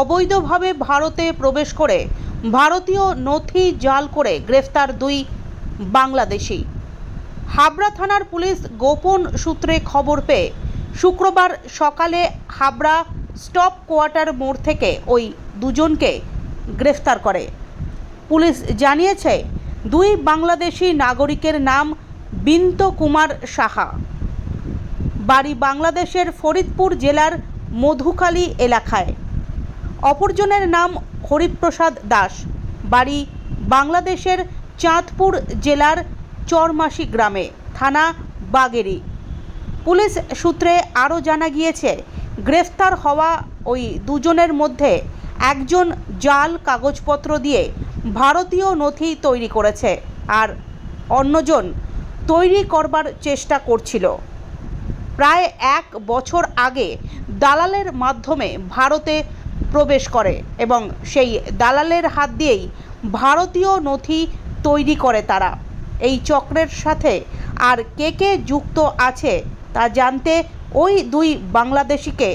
অবৈধভাবে ভারতে প্রবেশ করে ভারতীয় নথি জাল করে গ্রেফতার দুই বাংলাদেশি। হাবড়া থানার পুলিশ গোপন সূত্রে খবর পেয়ে শুক্রবার সকালে হাবড়া স্টপ কোয়ার্টার মোড় থেকে ওই দুজনকে গ্রেফতার করে। পুলিশ জানিয়েছে, দুই বাংলাদেশি নাগরিকের নাম বিন্ত কুমার সাহা। বাড়ি বাংলাদেশের ফরিদপুর জেলার মধুখালী এলাকায়। অপরজনের নাম হরিপ্রসাদ দাস। বাড়ি বাংলাদেশের চাঁদপুর জেলার চরমাসি গ্রামে, থানা বাগেরি। পুলিশ সূত্রে আরও জানা গিয়েছে, গ্রেফতার হওয়া ওই দুজনের মধ্যে একজন জাল কাগজপত্র দিয়ে ভারতীয় নথি তৈরি করেছে আর অন্যজন তৈরি করবার চেষ্টা করছিল। প্রায় এক বছর আগে দালালের মাধ্যমে ভারতে প্রবেশ করে এবং সেই দালালের হাত দিয়েই ভারতীয় নথি তৈরি করে তারা। এই চক্রের সাথে আর কে কে যুক্ত আছে তা জানতে ওই দুই বাংলাদেশিকে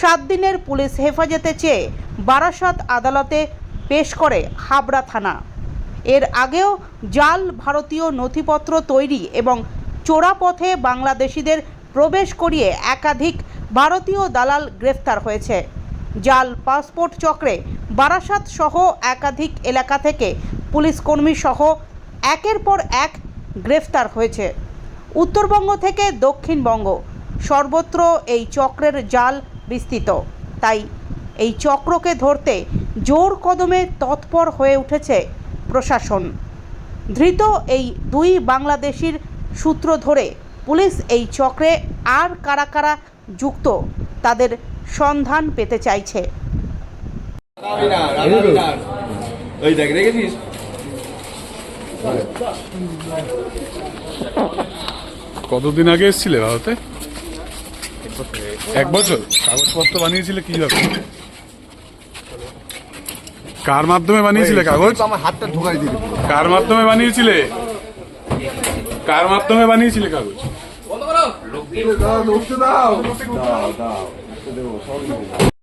সাত দিনের পুলিশ হেফাজতে চেয়ে বারাসাত আদালতে পেশ করে হাবড়া থানা। এর আগেও জাল ভারতীয় নথিপত্র তৈরি এবং চোরাপথে বাংলাদেশিদের প্রবেশ করিয়ে একাধিক ভারতীয় দালাল গ্রেফতার হয়েছে। জাল, পাসপোর্ট চক্রে বারাসাত সহ একাধিক এলাকা থেকে পুলিশ কর্মী সহ একের পর এক গ্রেফতার হয়েছে। উত্তরবঙ্গ থেকে দক্ষিণবঙ্গ, সর্বত্র এই চক্রের জাল বিস্তৃত। তাই এই চক্রকে ধরতে জোর কদমে তৎপর হয়ে উঠেছে প্রশাসন। ধৃত এই দুই বাংলাদেশির সূত্র ধরে পুলিশ এই চক্রে আর কারা কারা যুক্ত তাদের সন্ধান পেতে চাইছে। কতদিন আগে এসেছিলে ভারতে? এক বছর? কাগজপত্র বানিয়েছিলে কীভাবে কার মাধ্যমে বানিয়েছিলে কাগজ? আমার হাতটা ঢোকাই দিবি কার মাধ্যমে বানিয়েছিলে? কার মাধ্যমে বানিয়েছিলে কাগজ? 这个我不知道，不知道，这边我稍微。